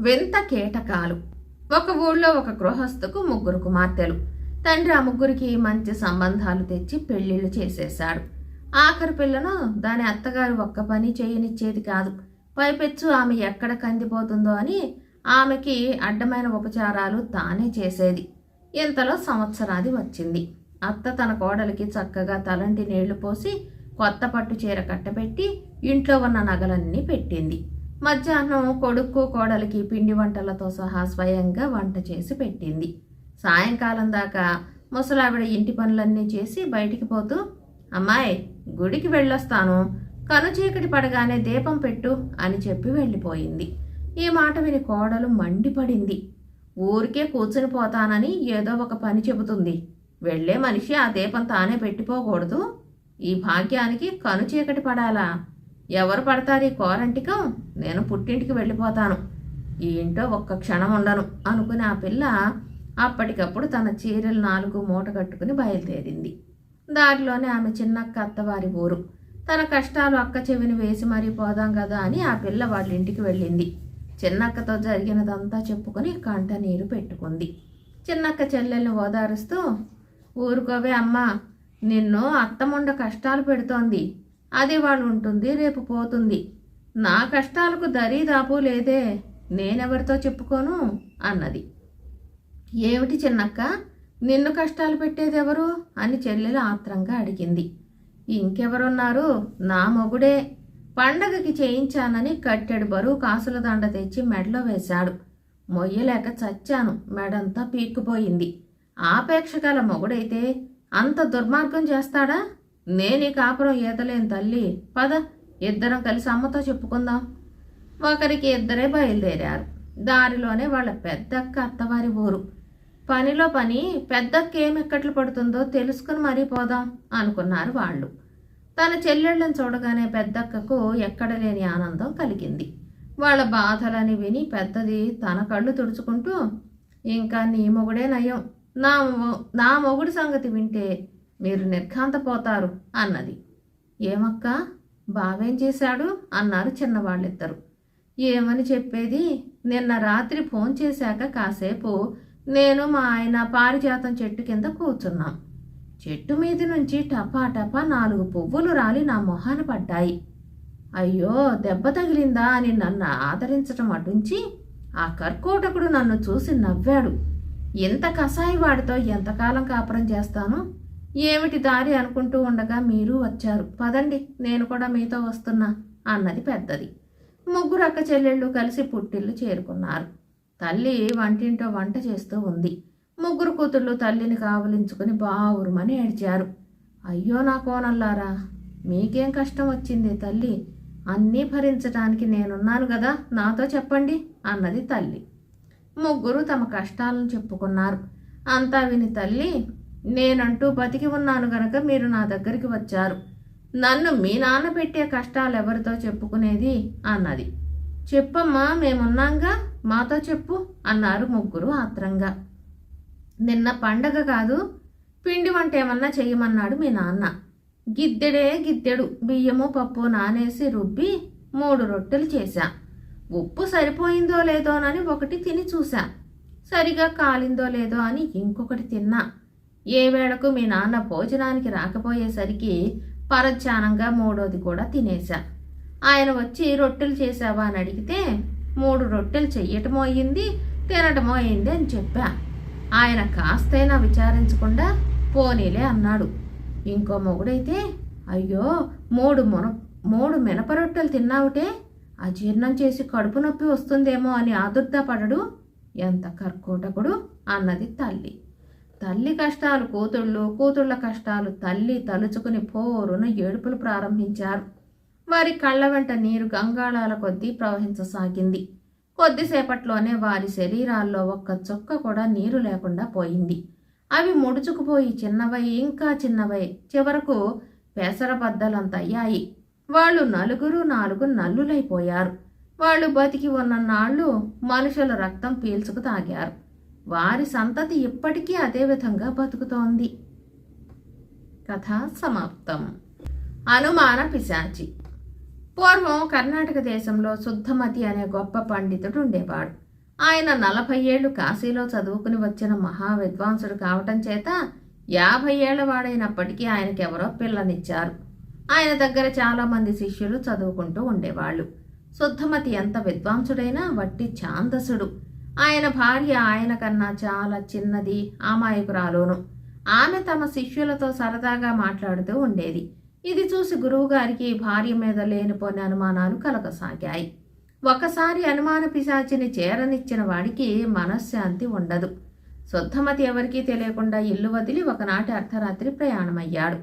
వింత కీటకాలు. ఒక ఊళ్ళో ఒక గృహస్థుకు ముగ్గురు కుమార్తెలు. తండ్రి ఆ ముగ్గురికి మంచి సంబంధాలు తెచ్చి పెళ్ళిళ్ళు చేసేశాడు. ఆఖరి పిల్లను దాని అత్తగారు ఒక్క పని చేయనిచ్చేది కాదు. పైపెచ్చు ఆమె ఎక్కడ కందిపోతుందో అని ఆమెకి అడ్డమైన ఉపచారాలు తానే చేసేది. ఇంతలో సంవత్సరాది వచ్చింది. అత్త తన కోడలికి చక్కగా తలంటి నీళ్ళు పోసి కొత్త పట్టు చీర కట్టబెట్టి ఇంట్లో ఉన్న నగలన్నీ పెట్టింది. మధ్యాహ్నం కొడుకు కోడలికి పిండి వంటలతో సహా స్వయంగా వంట చేసి పెట్టింది. సాయంకాలం దాకా ముసలావిడ ఇంటి పనులన్నీ చేసి బయటికి పోతూ అమ్మాయి గుడికి వెళ్ళొస్తాను. కను చీకటి పడగానే దీపం పెట్టు అని చెప్పి వెళ్ళిపోయింది. ఈ మాట విని కోడలు మండిపడింది. ఊరికే కూర్చుని పోతానని ఏదో ఒక పని చెబుతుంది. వెళ్ళే మనిషి ఆ దీపం తానే పెట్టిపోకూడదు ఈ భాగ్యానికి కను చీకటి పడాలా? ఎవరు పడతారు ఈ కోరంటిక? నేను పుట్టింటికి వెళ్ళిపోతాను. ఈ ఇంట్లో ఒక్క క్షణం ఉండను అనుకుని ఆ పిల్ల అప్పటికప్పుడు తన చీరలు నాలుగు మూట కట్టుకుని బయలుదేరింది. దారిలోనే ఆమె చిన్నక్క అత్తవారి ఊరు. తన కష్టాలు అక్క చెవిని వేసి మరీ పోదాం కదా అని ఆ పిల్ల వాళ్ళ ఇంటికి వెళ్ళింది. చిన్నక్కతో జరిగినదంతా చెప్పుకొని కంట నీరు పెట్టుకుంది. చిన్నక్క చెల్లెల్ని ఓదారుస్తూ ఊరుకోవే అమ్మ నిన్ను అత్తముండ కష్టాలు పెడుతోంది. అది వాళ్ళు ఉంటుంది రేపు పోతుంది. నా కష్టాలకు దరీదాపు లేదే నేనెవరితో చెప్పుకోను? అన్నది. ఏమిటి చిన్నక్క? నిన్ను కష్టాలు పెట్టేది ఎవరు అని చెల్లెలు ఆత్రంగా అడిగింది. ఇంకెవరున్నారు? నా మొగుడే. పండగకి చేయించానని కట్టెడు బరువు కాసుల దండ తెచ్చి మెడలో వేశాడు. మొయ్యలేక చచ్చాను. మెడంతా పీక్కుపోయింది. ఆపేక్ష గల మొగుడైతే అంత దుర్మార్గం చేస్తాడా? నేనీ కాపురం ఈతలేని తల్లి. పద ఇద్దరం కలిసి అమ్మతో చెప్పుకుందాం. ఒకరికి ఇద్దరే బయలుదేరారు. దారిలోనే వాళ్ళ పెద్దక్క అత్తవారి ఊరు. పనిలో పని పెద్దక్క ఏం ఎక్కట్లు పడుతుందో తెలుసుకుని మరీ పోదాం అనుకున్నారు వాళ్ళు. తన చెల్లెళ్ళని చూడగానే పెద్దక్కకు ఎక్కడ లేని ఆనందం కలిగింది. వాళ్ళ బాధలని విని పెద్దది తన కళ్ళు తుడుచుకుంటూ ఇంకా నీ మొగుడే నయం. నా మొ- నా మొగుడి సంగతి వింటే మీరు నిర్ఘాంతపోతారు అన్నది. ఏమక్క? బావేం చేశాడు? అన్నారు చిన్నవాళ్ళిద్దరు. ఏమని చెప్పేది? నిన్న రాత్రి ఫోన్ చేశాక కాసేపు నేను మా ఆయన పారిజాతం చెట్టు కింద కూర్చున్నాం. చెట్టు మీద నుంచి టపా టపా నాలుగు పువ్వులు రాలి నా మొహాన పడ్డాయి. అయ్యో దెబ్బ తగిలిందా అని నన్ను ఆదరించటం అటుంచి ఆ కర్కోటకుడు నన్ను చూసి నవ్వాడు. ఇంత కషాయి వాడితో ఎంతకాలం కాపురం చేస్తాను? ఏమిటి దారి అనుకుంటూ ఉండగా మీరు వచ్చారు. పదండి నేను కూడా మీతో వస్తున్నా అన్నది పెద్దది. ముగ్గురు అక్క చెల్లెళ్ళు కలిసి పుట్టిల్లు చేరుకున్నారు. తల్లి వంటింటో వంట చేస్తూ ఉంది. ముగ్గురు కూతుళ్ళు తల్లిని కావలించుకుని బావురుమని ఏడ్చారు. అయ్యో నా కోనల్లారా మీకేం కష్టం వచ్చింది తల్లి? అన్నీ భరించడానికి నేనున్నాను కదా నాతో చెప్పండి అన్నది తల్లి. ముగ్గురు తమ కష్టాలను చెప్పుకున్నారు. అంతా విని తల్లి నేనంటూ బతికి ఉన్నాను గనక మీరు నా దగ్గరికి వచ్చారు. నన్ను మీ నాన్న పెట్టే కష్టాలు ఎవరితో చెప్పుకునేది? అన్నది. చెప్పమ్మా మేమున్నాంగా? మాతో చెప్పు అన్నారు ముగ్గురు ఆత్రంగా. నిన్న పండగ కాదు పిండి వంట ఏమన్నా చేయమన్నాడు మీ నాన్న. గిద్దెడే గిద్దెడు బియ్యము పప్పు నానేసి రుబ్బి మూడు రొట్టెలు చేశా. ఉప్పు సరిపోయిందో లేదోనని ఒకటి తిని చూశా. సరిగా కాలిందో లేదో అని ఇంకొకటి తిన్నా. ఏ వేళకు మీ నాన్న భోజనానికి రాకపోయేసరికి పరధ్యానంగా మూడోది కూడా తినేశా. ఆయన వచ్చి రొట్టెలు చేసావా అని అడిగితే మూడు రొట్టెలు చెయ్యటమో అయింది తినటమో అయింది అని చెప్పా. ఆయన కాస్తైనా విచారించకుండా పోనీలే అన్నాడు. ఇంకో మొగుడైతే అయ్యో మూడు మున మూడు మినప రొట్టెలు తిన్నావుటే అజీర్ణం చేసి కడుపు నొప్పి వస్తుందేమో అని ఆదుర్దా పడడు ఎంత కర్కోటకుడు అన్నది తల్లి. తల్లి కష్టాలు కూతుళ్ళు కూతుళ్ళ కష్టాలు తల్లి తలుచుకుని పోరును ఏడుపులు ప్రారంభించారు. వారి కళ్ళ వెంట నీరు గంగాళాల కొద్దీ ప్రవహించసాగింది. కొద్దిసేపట్లోనే వారి శరీరాల్లో ఒక్క చుక్క కూడా నీరు లేకుండా పోయింది. అవి ముడుచుకుపోయి చిన్నవై ఇంకా చిన్నవై చివరకు పెసరబద్దలంతయ్యాయి. వాళ్ళు నలుగురు నాలుగు నల్లులైపోయారు. వాళ్ళు బతికి ఉన్న నాళ్ళు మనుషుల రక్తం పీల్చుకు తాగారు. వారి సంతతి ఇప్పటికీ అదే విధంగా బతుకుతోంది. కథ సమాప్తం. అనుమాన పిశాచి. పూర్వం కర్ణాటక దేశంలో శుద్ధమతి అనే గొప్ప పండితుడు ఉండేవాడు. ఆయన నలభై ఏళ్ళు కాశీలో చదువుకుని వచ్చిన మహా విద్వాంసుడు కావటం చేత యాభై ఏళ్ళ వాడైనప్పటికీ ఆయనకెవరో పిల్లనిచ్చారు. ఆయన దగ్గర చాలామంది శిష్యులు చదువుకుంటూ ఉండేవాళ్ళు. శుద్ధమతి ఎంత విద్వాంసుడైనా వట్టి ఛాందసుడు. ఆయన భార్య ఆయన కన్నా చాలా చిన్నది అమాయకురాలోను. ఆమె తమ శిష్యులతో సరదాగా మాట్లాడుతూ ఉండేది. ఇది చూసి గురువుగారికి భార్య మీద లేనిపోని అనుమానాలు కలగసాగాయి. ఒకసారి అనుమాన పిశాచిని చేరనిచ్చిన వాడికి మనశ్శాంతి ఉండదు. శుద్ధమతి ఎవరికీ తెలియకుండా ఇల్లు వదిలి ఒకనాటి అర్ధరాత్రి ప్రయాణమయ్యాడు.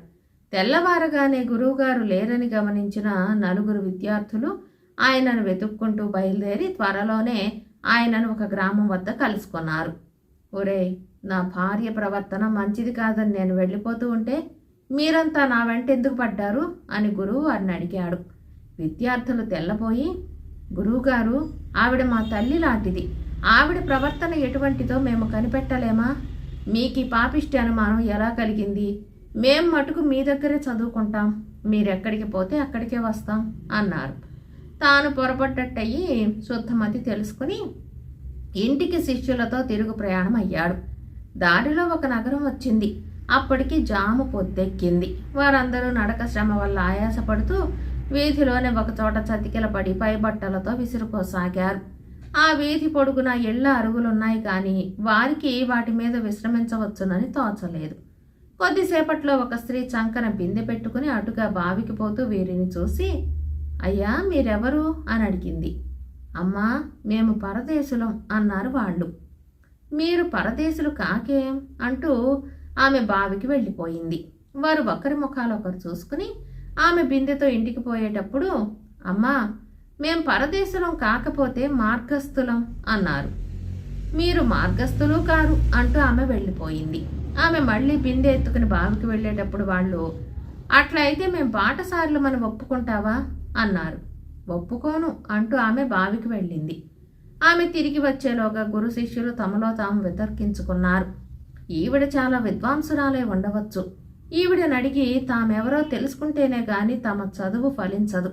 తెల్లవారగానే గురువుగారు లేరని గమనించిన నలుగురు విద్యార్థులు ఆయనను వెతుక్కుంటూ బయలుదేరి త్వరలోనే ఆయనను ఒక గ్రామం వద్ద కలుసుకున్నారు. ఒరే నా భార్య ప్రవర్తన మంచిది కాదని నేను వెళ్ళిపోతూ ఉంటే మీరంతా నా వెంట ఎందుకు పడ్డారు? అని గురువు వారిని అడిగాడు. విద్యార్థులు తెల్లబోయి గురువుగారు ఆవిడ మా తల్లి లాంటిది. ఆవిడ ప్రవర్తన ఎటువంటిదో మేము కనిపెట్టలేమా? మీకు ఈ పాపిష్టి అనుమానం ఎలా కలిగింది? మేం మటుకు మీ దగ్గరే చదువుకుంటాం. మీరెక్కడికి పోతే అక్కడికే వస్తాం అన్నారు. తాను పొరపడ్డట్టయి శుద్ధమతి తెలుసుకుని ఇంటికి శిష్యులతో తిరుగు ప్రయాణం అయ్యాడు. దారిలో ఒక నగరం వచ్చింది. అప్పటికి జాము పొద్దెక్కింది. వారందరూ నడక శ్రమ వల్ల ఆయాసపడుతూ వీధిలోనే ఒకచోట చతికిల పడి పై బట్టలతో విసిరిపోసాగారు ఆ వీధి పొడుగున ఎళ్ళ అరుగులున్నాయి కానీ వారికి వాటి మీద విశ్రమించవచ్చునని తోచలేదు. కొద్దిసేపట్లో ఒక స్త్రీ చంకన బిందె పెట్టుకుని అటుగా బావికి పోతూ వీరిని చూసి అయ్యా మీరెవరు? అని అడిగింది. అమ్మా మేము పరదేశులం అన్నారు వాళ్ళు. మీరు పరదేశులు కాకేం? అంటూ ఆమె బావికి వెళ్ళిపోయింది. వారు ఒకరి ముఖాలు ఒకరు చూసుకుని ఆమె బిందెతో ఇంటికి పోయేటప్పుడు అమ్మా మేం పరదేశులం కాకపోతే మార్గస్థులం అన్నారు. మీరు మార్గస్థులు కారు అంటూ ఆమె వెళ్ళిపోయింది. ఆమె మళ్ళీ బిందె ఎత్తుకుని బావికి వెళ్ళేటప్పుడు వాళ్ళు అట్లా అయితే మేం బాటసార్లు మనం ఒప్పుకుంటావా? అన్నారు. ఒప్పుకోను అంటూ ఆమె బావికి వెళ్ళింది. ఆమె తిరిగి వచ్చేలోగా గురు శిష్యులు తమలో తాము వితర్కించుకున్నారు. ఈవిడ చాలా విద్వాంసురాలే ఉండవచ్చు. ఈవిడని అడిగి తామెవరో తెలుసుకుంటేనే గాని తమ చదువు ఫలించదు.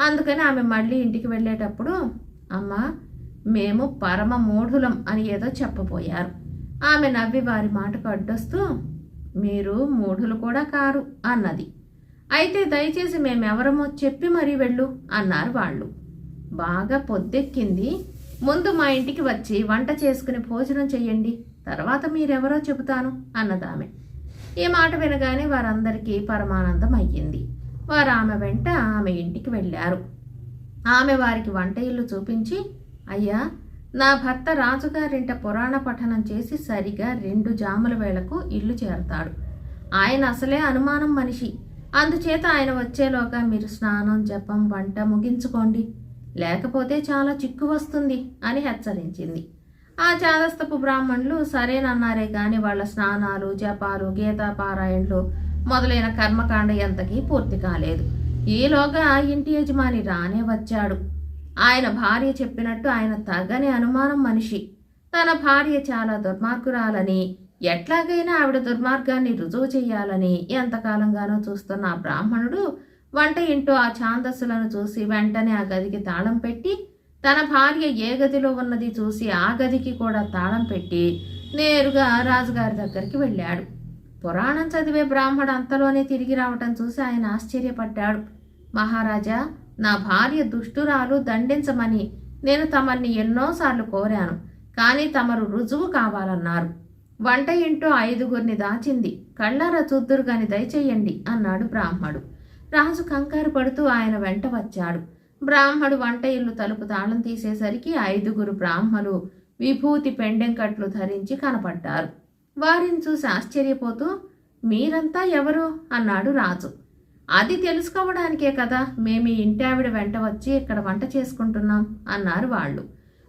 అందుకని ఆమె మళ్ళీ ఇంటికి వెళ్ళేటప్పుడు అమ్మా మేము పరమ మూఢులం అని ఏదో చెప్పబోయారు. ఆమె నవ్వి వారి మాటకు అడ్డొస్తూ మీరు మూఢులు కూడా కారు అన్నది. అయితే దయచేసి మేమెవరమో చెప్పి మరీ వెళ్ళు అన్నారు వాళ్ళు. బాగా పొద్దెక్కింది. ముందు మా ఇంటికి వచ్చి వంట చేసుకుని భోజనం చెయ్యండి. తర్వాత మీరెవరో చెబుతాను అన్నదామె. ఈ మాట వినగానే వారందరికీ పరమానందం అయ్యింది. వారు ఆమె వెంట ఆమె ఇంటికి వెళ్ళారు. ఆమె వారికి వంట ఇల్లు చూపించి అయ్యా నా భర్త రాజుగారింట పురాణ పఠనం చేసి సరిగా రెండు జాముల వేళకు ఇల్లు చేరతాడు. ఆయన అసలే అనుమానం మనిషి. అందుచేత ఆయన వచ్చేలోగా మీరు స్నానం జపం వంట ముగించుకోండి. లేకపోతే చాలా చిక్కు వస్తుంది అని హెచ్చరించింది. ఆ చాదస్తపు బ్రాహ్మణులు సరేనన్నారే కానీ వాళ్ళ స్నానాలు జపాలు గీతాపారాయణలు మొదలైన కర్మకాండ ఎంతకీ పూర్తి కాలేదు. ఈలోగా ఇంటి యజమాని రానే వచ్చాడు. ఆయన భార్య చెప్పినట్టు ఆయన తగని అనుమానం మనిషి. తన భార్య చాలా దుర్మార్గురాలని ఎట్లాగైనా ఆవిడ దుర్మార్గాన్ని రుజువు చేయాలని ఎంతకాలంగానో చూస్తున్న ఆ బ్రాహ్మణుడు వంట ఇంటూ ఆ ఛాందస్సులను చూసి వెంటనే ఆ గదికి తాళం పెట్టి తన భార్య ఏ గదిలో ఉన్నది చూసి ఆ గదికి కూడా తాళం పెట్టి నేరుగా రాజుగారి దగ్గరికి వెళ్ళాడు. పురాణం చదివే బ్రాహ్మడు అంతలోనే తిరిగి రావటం చూసి ఆయన ఆశ్చర్యపడ్డాడు. మహారాజా నా భార్య దుష్టురాలు దండించమని నేను తమర్ని ఎన్నోసార్లు కోరాను కానీ తమరు రుజువు కావాలన్నారు. వంట ఇంటో ఐదుగురిని దాచింది. కళ్ళారా చూద్దురు గాని దయచేయండి అన్నాడు బ్రాహ్మడు. రాజు కంగారు పడుతూ ఆయన వెంట వచ్చాడు. బ్రాహ్మడు వంట ఇల్లు తలుపు తాళం తీసేసరికి ఐదుగురు బ్రాహ్మలు విభూతి పెండెంకట్లు ధరించి కనపడ్డారు. వారిని చూసి ఆశ్చర్యపోతూ మీరంతా ఎవరు? అన్నాడు రాజు. అది తెలుసుకోవడానికే కదా. మేము ఇంటావిడ ఇంటి ఆవిడ వెంట వచ్చి ఇక్కడ వంట చేసుకుంటున్నాం అన్నారు వాళ్ళు.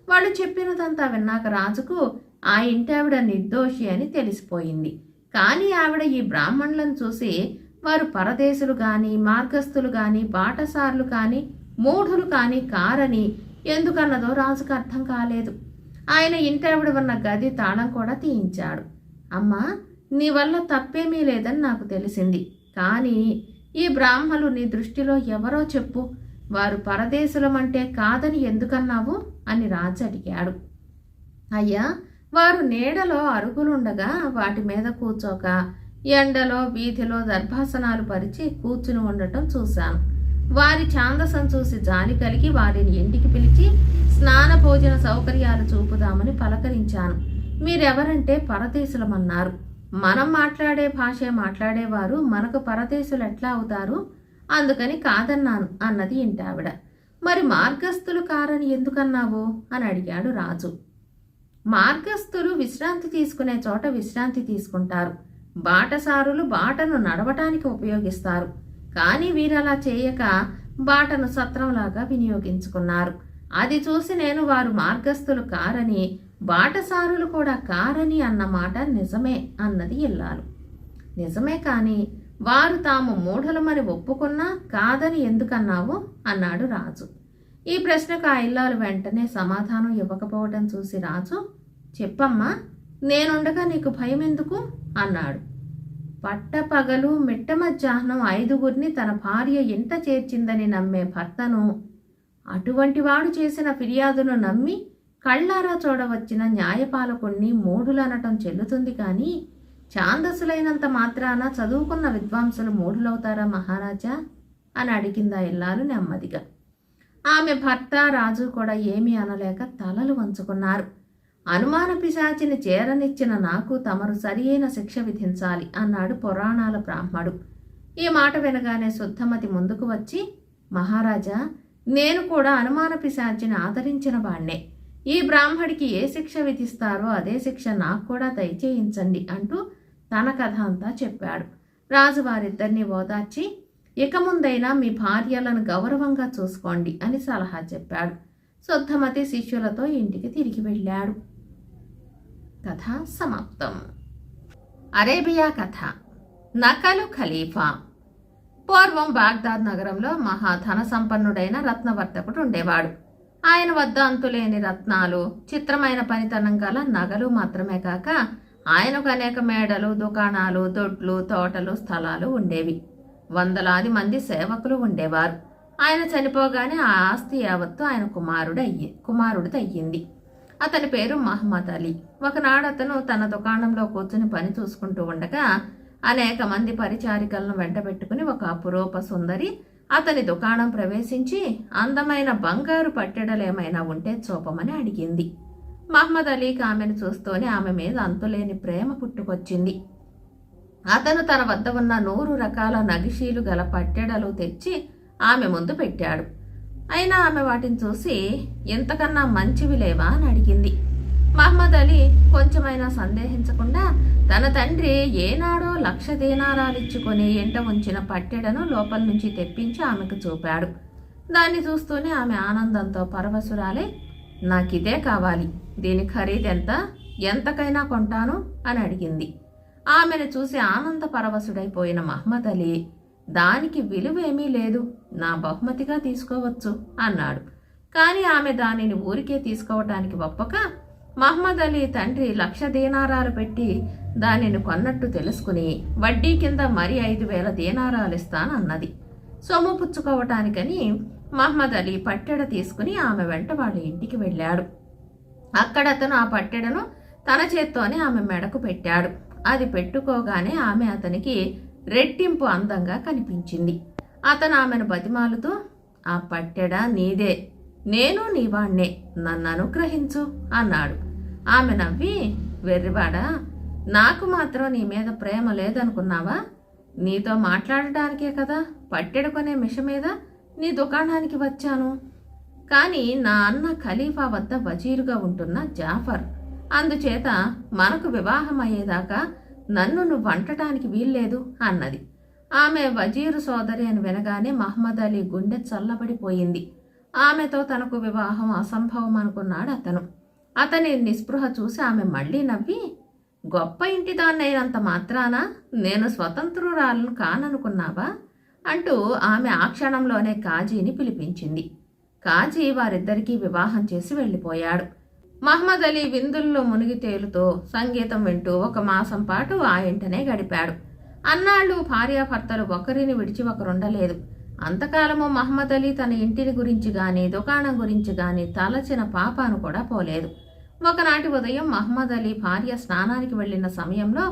వాళ్ళు చెప్పినదంతా విన్నాక రాజుకు ఆ ఇంటి ఆవిడ నిర్దోషి అని తెలిసిపోయింది. కానీ ఆవిడ ఈ బ్రాహ్మణులను చూసి వారు పరదేశులు కానీ మార్గస్థులు కానీ బాటసార్లు కానీ మూఢులు కానీ కారని ఎందుకన్నదో రాజుకు అర్థం కాలేదు. ఆయన ఇంటావిడ ఉన్న గది తాళం కూడా తీయించాడు. అమ్మా నీ వల్ల తప్పేమీ లేదని నాకు తెలిసింది. కానీ ఈ బ్రాహ్మలు నీ దృష్టిలో ఎవరో చెప్పు. వారు పరదేశులమంటే కాదని ఎందుకన్నావు? అని రాజు అడిగాడు. అయ్యా వారు నీడలో అరుగులుండగా వాటి మీద కూర్చోక ఎండలో వీధిలో దర్భాసనాలు పరిచి కూర్చుని ఉండటం చూశాను వారి ఛాందసం చూసి జాలి కలిగి వారిని ఇంటికి పిలిచి స్నాన భోజన సౌకర్యాలు చూపుదామని పలకరించాను. మీరెవరంటే పరదేశులమన్నారు. మనం మాట్లాడే భాషే మాట్లాడేవారు మనకు పరదేశులు ఎట్లా అవుతారు? అందుకని కాదన్నాను అన్నది ఇంటావిడ. మరి మార్గస్థులు కారని ఎందుకన్నావు? అని అడిగాడు రాజు. మార్గస్థులు విశ్రాంతి తీసుకునే చోట విశ్రాంతి తీసుకుంటారు. బాటసారులు బాటను నడవటానికి ఉపయోగిస్తారు. కానీ వీరలా చేయక బాటను సత్రంలాగా వినియోగించుకున్నారు. అది చూసి నేను వారు మార్గస్థులు కారని బాటసారులు కూడా కారని అన్నమాట నిజమే అన్నది ఇల్లాలు నిజమే కాని వారు తాము మూఢలమని ఒప్పుకున్నా కాదని ఎందుకన్నావు? అన్నాడు రాజు. ఈ ప్రశ్నకు ఆ ఇల్లాలు వెంటనే సమాధానం ఇవ్వకపోవటం చూసి రాజు చెప్పమ్మా నేనుండగా నీకు భయం ఎందుకు అన్నాడు. పట్టపగలు మిట్ట మధ్యాహ్నం ఐదుగురిని తన భార్య ఇంట చేర్చిందని నమ్మే భర్తను అటువంటి వాడు చేసిన ఫిర్యాదును నమ్మి కళ్ళారా చూడవచ్చిన న్యాయపాలకుణ్ణి మూఢులనటం చెల్లుతుంది కానీ ఛాందసులైనంత మాత్రాన చదువుకున్న విద్వాంసులు మూఢులవుతారా మహారాజా? అని అడిగిందా ఇల్లాలు నెమ్మదిగా. ఆమె భర్త రాజు కూడా ఏమీ అనలేక తలలు వంచుకున్నారు. అనుమాన పిశాచిని చేరనిచ్చిన నాకు తమరు సరియైన శిక్ష విధించాలి అన్నాడు పురాణాల బ్రాహ్మడు. ఈ మాట వినగానే శుద్ధమతి ముందుకు వచ్చి మహారాజా నేను కూడా అనుమాన పిశాచిని ఆదరించిన వాణ్ణే. ఈ బ్రాహ్మడికి ఏ శిక్ష విధిస్తారో అదే శిక్ష నాకు కూడా దయచేయించండి అంటూ తన కథ అంతా చెప్పాడు. రాజు వారిద్దరిని ఓదార్చి ఇక ముందైనా మీ భార్యలను గౌరవంగా చూసుకోండి అని సలహా చెప్పాడు. శుద్ధమతి శిష్యులతో ఇంటికి తిరిగి వెళ్ళాడు. కథ సమాప్తం. అరేబియా కథ. నకలు ఖలీఫా. పూర్వం బాగ్దాద్ నగరంలో మహాధన సంపన్నుడైన రత్నవర్తకుడు ఉండేవాడు. ఆయన వద్ద అంతులేని రత్నాలు చిత్రమైన పనితనం గల నగలు మాత్రమే కాక ఆయనకు అనేక మేడలు దుకాణాలు దొడ్లు తోటలు స్థలాలు ఉండేవి. వందలాది మంది సేవకులు ఉండేవారు. ఆయన చనిపోగానే ఆ ఆస్తి యావత్తు ఆయన కుమారుడు అయ్యి కుమారుడిది అయ్యింది అతని పేరు మహమ్మద్ అలీ. ఒకనాడు అతను తన దుకాణంలో కూర్చుని పని చూసుకుంటూ ఉండగా అనేక మంది పరిచారికలను వెంటబెట్టుకుని ఒక అపురూప సుందరి అతని దుకాణం ప్రవేశించి అందమైన బంగారు పట్టెడలేమైనా ఉంటే చూపమని అడిగింది. మహమ్మద్ అలీకి ఆమెను చూస్తూనే ఆమె మీద అంతులేని ప్రేమ పుట్టుకొచ్చింది. అతను తన వద్ద ఉన్న నూరు రకాల నగిషీలు గల పట్టెడలు తెచ్చి ఆమె ముందు పెట్టాడు. అయినా ఆమె వాటిని చూసి ఎంతకన్నా మంచివి లేవా అని అడిగింది. మహమ్మద్ అలీ కొంచెమైనా సందేహించకుండా తన తండ్రి ఏనాడో లక్ష దీనారాలిచ్చుకొని ఎంట ఉంచిన పట్టెడను లోపల నుంచి తెప్పించి ఆమెకు చూపాడు. దాన్ని చూస్తూనే ఆమె ఆనందంతో పరవశురాలే నాకిదే కావాలి. దీని ఖరీదెంత ఎంతకైనా కొంటాను అని అడిగింది. ఆమెను చూసి ఆనంద పరవశుడైపోయిన మహమ్మద్ అలీ దానికి విలువేమీ లేదు. నా బహుమతిగా తీసుకోవచ్చు అన్నాడు. కానీ ఆమె దానిని ఊరికే తీసుకోవటానికి ఒప్పక మహమ్మద్ అలీ తండ్రి లక్ష దీనారాలు పెట్టి దానిని కొన్నట్టు తెలుసుకుని వడ్డీ కింద మరి ఐదు వేల దీనారాలు ఇస్తానన్నది. సొమ్ము పుచ్చుకోవటానికని మహమ్మద్ అలీ పట్టెడ తీసుకుని ఆమె వెంట వాళ్ళ ఇంటికి వెళ్ళాడు. అక్కడ అతను ఆ పట్టెడను తన చేత్తోనే ఆమె మెడకు పెట్టాడు. అది పెట్టుకోగానే ఆమె అతనికి రెట్టింపు అందంగా కనిపించింది. అతను ఆమెను బతిమాలుతూ ఆ పట్టెడా నీదే. నేను నీవాణ్ణే. నన్ను అనుగ్రహించు అన్నాడు. ఆమె నవ్వి వెర్రివాడా నాకు మాత్రం నీ మీద ప్రేమ లేదనుకున్నావా? నీతో మాట్లాడటానికే కదా పట్టెడు కొనే మిష మీద నీ దుకాణానికి వచ్చాను. కానీ నా అన్న ఖలీఫా వద్ద వజీరుగా ఉంటున్న జాఫర్. అందుచేత మనకు వివాహం అయ్యేదాకా నన్ను నువ్వు వంటటానికి వీల్లేదు అన్నది. ఆమె వజీరు సోదరి అని వినగానే మహమ్మద్ అలీ గుండె చల్లబడిపోయింది. ఆమెతో తనకు వివాహం అసంభవం అనుకున్నాడు అతను. అతని నిస్పృహ చూసి ఆమె మళ్ళీ నవ్వి గొప్ప ఇంటిదాన్నైనంత మాత్రాన నేను స్వతంత్రురాలను కాననుకున్నావా? అంటూ ఆమె ఆ క్షణంలోనే కాజీని పిలిపించింది. కాజీ వారిద్దరికీ వివాహం చేసి వెళ్ళిపోయాడు. మహమ్మద్ అలీ విందుల్లో మునిగి తేలుతో సంగీతం వింటూ ఒక మాసం పాటు ఆ ఇంటనే గడిపాడు. అన్నాళ్ళు భార్యాభర్తలు ఒకరిని విడిచి ఒకరుండలేదు. అంతకాలము మహమ్మద్ అలీ తన ఇంటిని గురించి గాని దుకాణం గురించి గాని తలచిన పాపాను కూడా పోలేదు. ఒకనాటి ఉదయం మహమ్మద్ అలీ భార్య స్నానానికి వెళ్ళిన సమయంలో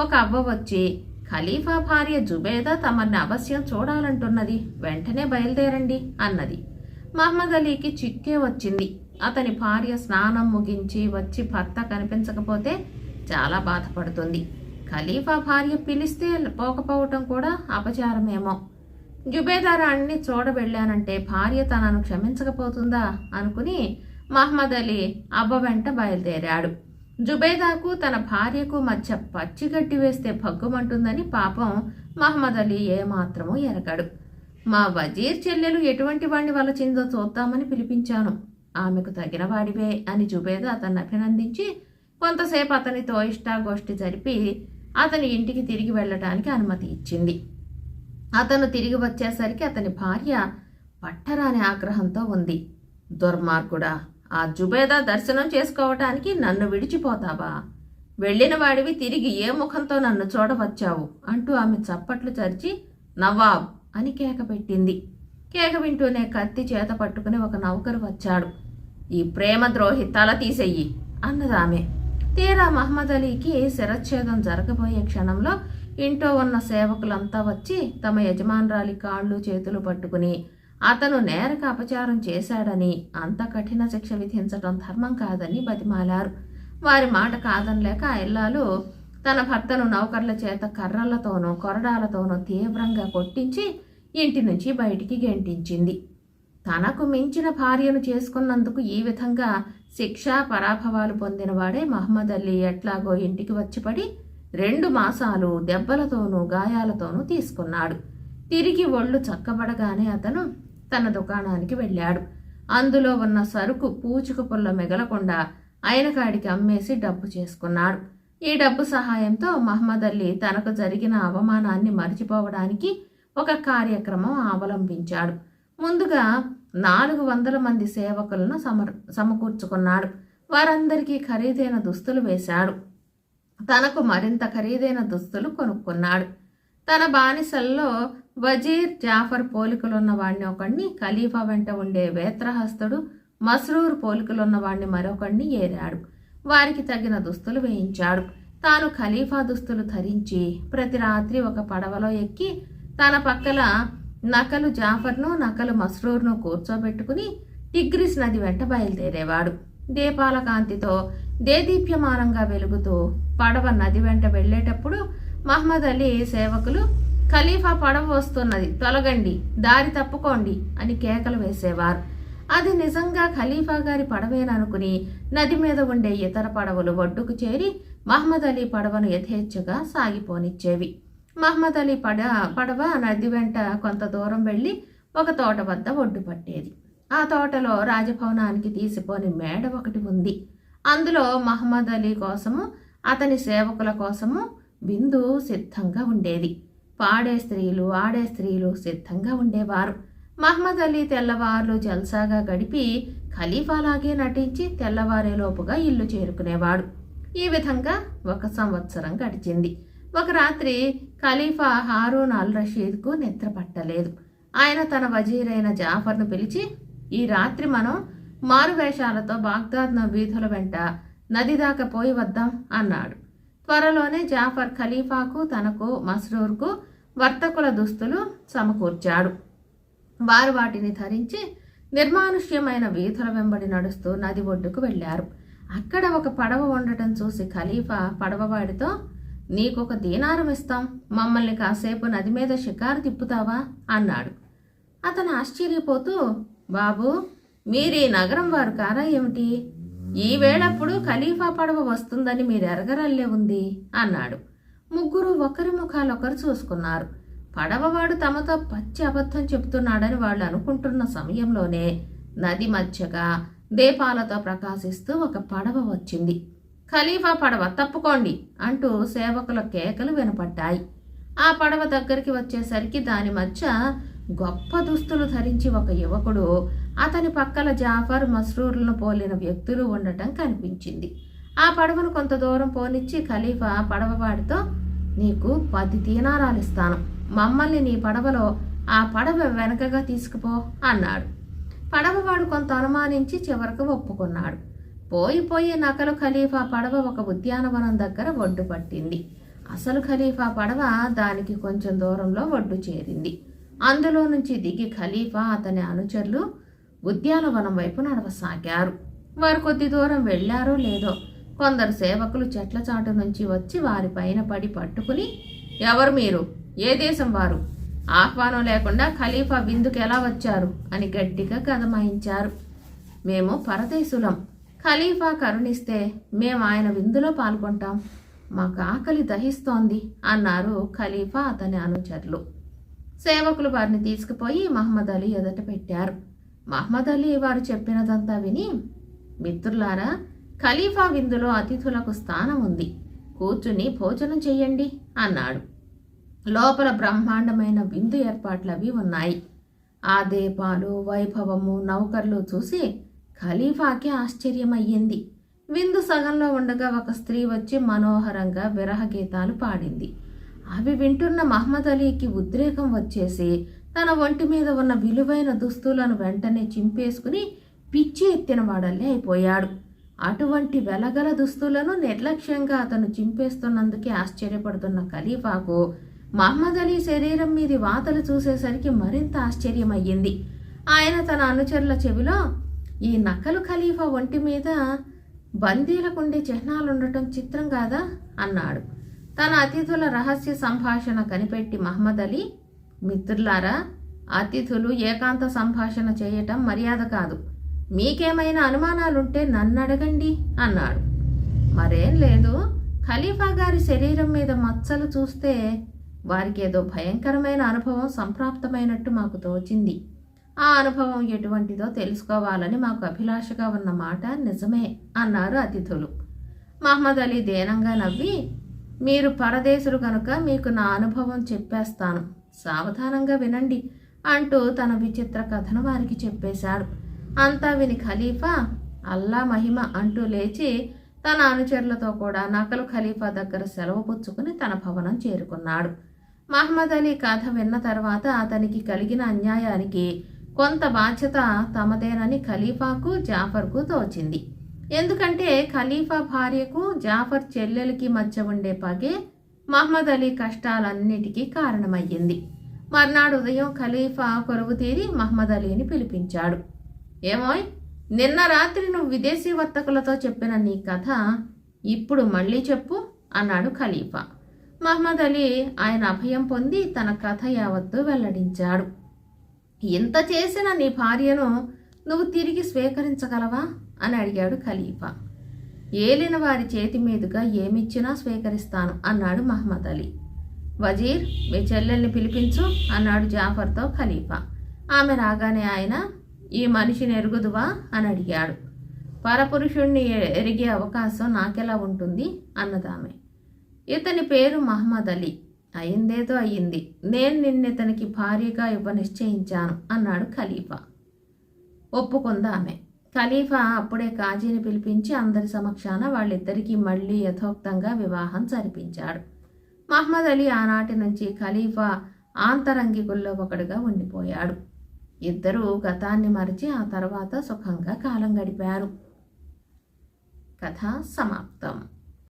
ఒక అవ్వ వచ్చి ఖలీఫా భార్య జుబేదా తమని అవశ్యం చూడాలంటున్నది వెంటనే బయలుదేరండి అన్నది. మహమ్మద్ అలీకి చిక్కే వచ్చింది. అతని భార్య స్నానం ముగించి వచ్చి భర్త కనిపించకపోతే చాలా బాధపడుతుంది. ఖలీఫా భార్య పిలిస్తే పోకపోవటం కూడా అపచారమేమో. జుబేదారాన్ని చూడబెళ్ళానంటే భార్య తనను క్షమించకపోతుందా అనుకుని మహమ్మద్ అలీ అవ్వ వెంట బయలుదేరాడు. జుబేదాకు తన భార్యకు మధ్య పచ్చిగడ్డి వేస్తే భగ్గుమంటుందని పాపం మహమ్మద్ అలీ ఏమాత్రమూ ఎరగడు. మా వజీర్ చెల్లెలు ఎటువంటి వాణ్ణి వలచిందో చూద్దామని పిలిపించాను. ఆమెకు తగిన వాడివే అని జుబేదా అతన్ని అభినందించి కొంతసేపు అతనితో ఇష్టాగోష్ఠి జరిపి అతని ఇంటికి తిరిగి వెళ్ళటానికి అనుమతి ఇచ్చింది. అతను తిరిగి వచ్చేసరికి అతని భార్య పట్టరాని ఆగ్రహంతో ఉంది. దుర్మార్గుడా ఆ జుబేదా దర్శనం చేసుకోవటానికి నన్ను విడిచిపోతావా? వెళ్ళిన వాడివి తిరిగి ఏ ముఖంతో నన్ను చూడవచ్చావు? అంటూ ఆమె చప్పట్లు చరిచి నవాబ్ అని కేక పెట్టింది కేక వింటూనే కత్తి చేత పట్టుకుని ఒక నౌకరు వచ్చాడు. ఈ ప్రేమ ద్రోహి తల తీసెయ్యి అన్నదామె. తీరా మహమ్మద్ అలీకి శిరచ్ఛేదం జరగబోయే క్షణంలో ఇంట్లో ఉన్న సేవకులంతా వచ్చి తమ యజమానురాలి కాళ్ళు చేతులు పట్టుకుని అతను నేరక అపచారం చేశాడని అంత కఠిన శిక్ష విధించడం ధర్మం కాదని బతిమాలారు. వారి మాట కాదనలేక ఆ ఇల్లాలు తన భర్తను నౌకర్ల చేత కర్రలతోనూ కొరడాలతోనూ తీవ్రంగా కొట్టించి ఇంటి నుంచి బయటికి గెంటించింది. తనకు మించిన భార్యను చేసుకున్నందుకు ఈ విధంగా శిక్షా పరాభవాలు పొందినవాడే మహమ్మద్ అలీ ఎట్లాగో ఇంటికి వచ్చిపడి రెండు మాసాలు దెబ్బలతోనూ గాయాలతోనూ తీసుకున్నాడు. తిరిగి ఒళ్ళు చక్కబడగానే అతను తన దుకాణానికి వెళ్ళాడు. అందులో ఉన్న సరుకు పూచుకు పుల్ల మిగలకుండా ఆయన కాడికి అమ్మేసి డబ్బు చేసుకున్నాడు. ఈ డబ్బు సహాయంతో మహమ్మద్ అల్లీ తనకు జరిగిన అవమానాన్ని మరిచిపోవడానికి ఒక కార్యక్రమం అవలంబించాడు ముందుగా నాలుగు వందల మంది సేవకులను సమర్ సమకూర్చుకున్నాడు. వారందరికీ ఖరీదైన దుస్తులు వేశాడు. తనకు మరింత ఖరీదైన దుస్తులు కొనుక్కున్నాడు. తన బానిసల్లో వజీర్ జాఫర్ పోలికలున్న వాడిని ఒకడిని ఖలీఫా వెంట ఉండే వేత్రహస్తుడు మస్రూర్ పోలికలున్న వాడిని మరొకడిని ఏరాడు. వారికి తగిన దుస్తులు వేయించాడు. తాను ఖలీఫా దుస్తులు ధరించి ప్రతి రాత్రి ఒక పడవలో ఎక్కి తన పక్కల నకలు జాఫర్ను నకలు మస్రూర్ను కూర్చోబెట్టుకుని టిగ్రిస్ నది వెంట బయలుదేరేవాడు. దీపాల కాంతితో దేదీప్యమానంగా వెలుగుతూ పడవ నది వెంట వెళ్ళేటప్పుడు మహమ్మద్ అలీ సేవకులు ఖలీఫా పడవ వస్తున్నది తొలగండి దారి తప్పుకోండి అని కేకలు వేసేవారు. అది నిజంగా ఖలీఫా గారి పడవేననుకుని నది మీద ఉండే ఇతర పడవలు ఒడ్డుకు చేరి మహమ్మద్ అలీ పడవను యథేచ్ఛగా సాగిపోనిచ్చేవి. మహమ్మద్ అలీ పడ పడవ నది వెంట కొంత దూరం వెళ్ళి ఒక తోట వద్ద ఒడ్డు పట్టేది. ఆ తోటలో రాజభవనానికి తీసిపోని మేడ ఒకటి ఉంది. అందులో మహమ్మద్ అలీ కోసము అతని సేవకుల కోసము బిందు సిద్ధంగా ఉండేది. పాడే స్త్రీలు ఆడే స్త్రీలు సిద్ధంగా ఉండేవారు. మహమ్మద్ అలీ తెల్లవార్లు జల్సాగా గడిపి ఖలీఫాలాగే నటించి తెల్లవారేలోపుగా ఇల్లు చేరుకునేవాడు. ఈ విధంగా ఒక సంవత్సరం గడిచింది. ఒక రాత్రి ఖలీఫా హారూన్ అల్ రషీద్కు నిద్ర పట్టలేదు ఆయన తన వజీరైన జాఫర్ను పిలిచి ఈ రాత్రి మనం మారువేషాలతో బాగ్దాద్ను వీధుల వెంట నది దాకా పోయి వద్దాం అన్నాడు. త్వరలోనే జాఫర్ ఖలీఫాకు తనకు మస్రూర్కు వర్తకుల దుస్తులు సమకూర్చాడు. వారు వాటిని ధరించి నిర్మానుష్యమైన వీధుల వెంబడి నడుస్తూ నది ఒడ్డుకు వెళ్ళారు. అక్కడ ఒక పడవ ఉండటం చూసి ఖలీఫా పడవవాడితో నీకొక దీనారం ఇస్తాం. మమ్మల్ని కాసేపు నది మీద షికారు తిప్పుతావా? అన్నాడు. అతను ఆశ్చర్యపోతూ బాబు మీరీ నగరం వారు కారా ఏమిటి? ఈ వేళప్పుడు ఖలీఫా పడవ వస్తుందని మీరు ఎరగరల్లే ఉంది అన్నాడు. ముగ్గురు ఒకరి ముఖాలొకరు చూసుకున్నారు. పడవవాడు తమతో పచ్చి అబద్ధం చెప్తున్నాడని వాళ్ళు అనుకుంటున్న సమయంలోనే నది మధ్యగా దీపాలతో ప్రకాశిస్తూ ఒక పడవ వచ్చింది. ఖలీఫా పడవ తప్పుకోండి అంటూ సేవకుల కేకలు వినపడ్డాయి. ఆ పడవ దగ్గరికి వచ్చేసరికి దాని మధ్య గొప్ప దుస్తులు ధరించి ఒక యువకుడు అతని పక్కల జాఫర్ మస్రూర్లను పోలిన వ్యక్తులు ఉండటం కనిపించింది. ఆ పడవను కొంత దూరం పోనిచ్చి ఖలీఫా పడవవాడితో నీకు పది దీనారాలు ఇస్తాను. మమ్మల్ని నీ పడవలో ఆ పడవ వెనకగా తీసుకుపో అన్నాడు. పడవవాడు కొంత అనుమానించి చివరకు ఒప్పుకున్నాడు. పోయిపోయి నకలు ఖలీఫా పడవ ఒక ఉద్యానవనం దగ్గర ఒడ్డు పట్టింది. అసలు ఖలీఫా పడవ దానికి కొంచెం దూరంలో ఒడ్డు చేరింది. అందులో నుంచి దిగి ఖలీఫా అతని అనుచరులు ఉద్యానవనం వైపు నడవసాగారు. వారు కొద్ది దూరం వెళ్ళారో లేదో కొందరు సేవకులు చెట్ల చాటు నుంచి వచ్చి వారి పైన పడి పట్టుకుని ఎవరు మీరు? ఏ దేశం వారు? ఆహ్వానం లేకుండా ఖలీఫా విందుకు ఎలా వచ్చారు? అని గట్టిగా గదమాయించారు మేము పరదేశులం. ఖలీఫా కరుణిస్తే మేము ఆయన విందులో పాల్గొంటాం. మాకు ఆకలి దహిస్తోంది అన్నారు ఖలీఫా అతని అనుచరులు. సేవకులు వారిని తీసుకుపోయి మహమ్మద్ అలీ ఎదుట పెట్టారు. మహమ్మద్ అలీ వారు చెప్పినదంతా విని మిత్రులారా ఖలీఫా విందులో అతిథులకు స్థానం ఉంది. కూర్చుని భోజనం చెయ్యండి అన్నాడు. లోపల బ్రహ్మాండమైన విందు ఏర్పాట్లు అవి ఉన్నాయి. ఆ దీపాలు వైభవము నౌకర్లు చూసి ఖలీఫాకి ఆశ్చర్యమయ్యింది. విందు సగంలో ఉండగా ఒక స్త్రీ వచ్చి మనోహరంగా విరహ గీతాలు పాడింది. అవి వింటున్న మహమ్మద్ అలీకి ఉద్రేకం వచ్చేసి తన ఒంటి మీద ఉన్న విలువైన దుస్తులను వెంటనే చింపేసుకుని పిచ్చి ఎత్తిన వాడల్లే అయిపోయాడు. అటువంటి వెలగల దుస్తులను నిర్లక్ష్యంగా అతను చింపేస్తున్నందుకే ఆశ్చర్యపడుతున్న ఖలీఫాకు మహమ్మద్ అలీ శరీరం మీది వాతలు చూసేసరికి మరింత ఆశ్చర్యమయ్యింది. ఆయన తన అనుచరుల చెవిలో ఈ నకలు ఖలీఫా ఒంటి మీద బందీలకుండే చిహ్నాలుండటం చిత్రం కాదా? అన్నాడు. తన అతిథుల రహస్య సంభాషణ కనిపెట్టి మహమ్మద్ అలీ మిత్రులారా అతిథులు ఏకాంత సంభాషణ చేయటం మర్యాద కాదు. మీకేమైనా అనుమానాలుంటే నన్ను అడగండి అన్నాడు. మరేం లేదు. ఖలీఫా గారి శరీరం మీద మచ్చలు చూస్తే వారికి ఏదో భయంకరమైన అనుభవం సంప్రాప్తమైనట్టు మాకు తోచింది. ఆ అనుభవం ఎటువంటిదో తెలుసుకోవాలని మాకు అభిలాషగా ఉన్న మాట నిజమే అన్నారు అతిథులు. మహమ్మద్ అలీ దేనంగా నవ్వి మీరు పరదేశులు కనుక మీకు నా అనుభవం చెప్పేస్తాను. సావధానంగా వినండి అంటూ తన విచిత్ర కథను వారికి చెప్పేశాడు. అంతా విని ఖలీఫా అల్లా మహిమ అంటూ లేచి తన అనుచరులతో కూడా నకలు ఖలీఫా దగ్గర సెలవు పుచ్చుకుని తన భవనం చేరుకున్నాడు. మహమ్మద్ అలీ కథ విన్న తర్వాత అతనికి కలిగిన అన్యాయానికి కొంత బాధ్యత తమదేనని ఖలీఫాకు జాఫర్కు తోచింది. ఎందుకంటే ఖలీఫా భార్యకు జాఫర్ చెల్లెలకి మధ్య ఉండే పగే మహమ్మద్ అలీ కష్టాలన్నిటికీ కారణమయ్యింది. మర్నాడు ఉదయం ఖలీఫా కొరువు తీరి మహమ్మద్ అలీని పిలిపించాడు. ఏమోయ్ నిన్న రాత్రి నువ్వు విదేశీ వర్తకులతో చెప్పిన నీ కథ ఇప్పుడు మళ్ళీ చెప్పు అన్నాడు ఖలీఫా. మహమ్మద్ అలీ ఆయన అభయం పొంది తన కథ యావత్తు వెల్లడించాడు. ఇంత చేసిన నీ భార్యను నువ్వు తిరిగి స్వీకరించగలవా? అని అడిగాడు ఖలీఫా. ఏలిన వారి చేతి మీదుగా ఏమిచ్చినా స్వీకరిస్తాను అన్నాడు మహమ్మద్ అలీ. వజీర్ మీ చెల్లెల్ని పిలిపించు అన్నాడు జాఫర్తో ఖలీఫా. ఆమె రాగానే ఆయన ఈ మనిషిని ఎరుగుదువా? అని అడిగాడు. పరపురుషుణ్ణి ఎరిగే అవకాశం నాకెలా ఉంటుంది? అన్నదామె. ఇతని పేరు మహమ్మద్ అలీ. అయిందేదో అయ్యింది. నేను నిన్నతనికి భార్యగా ఇవ్వ నిశ్చయించాను అన్నాడు ఖలీఫా. ఒప్పుకుందామె ఖలీఫా అప్పుడే కాజీని పిలిపించి అందరి సమక్షాన వాళ్ళిద్దరికీ మళ్ళీ యథోక్తంగా వివాహం జరిపించాడు. మహమ్మద్ అలీ ఆనాటి నుంచి ఖలీఫా ఆంతరంగికుల్లో ఒకడుగా ఉండిపోయాడు. ఇద్దరూ గతాన్ని మరిచి ఆ తర్వాత సుఖంగా కాలం గడిపారు. కథ సమాప్తం.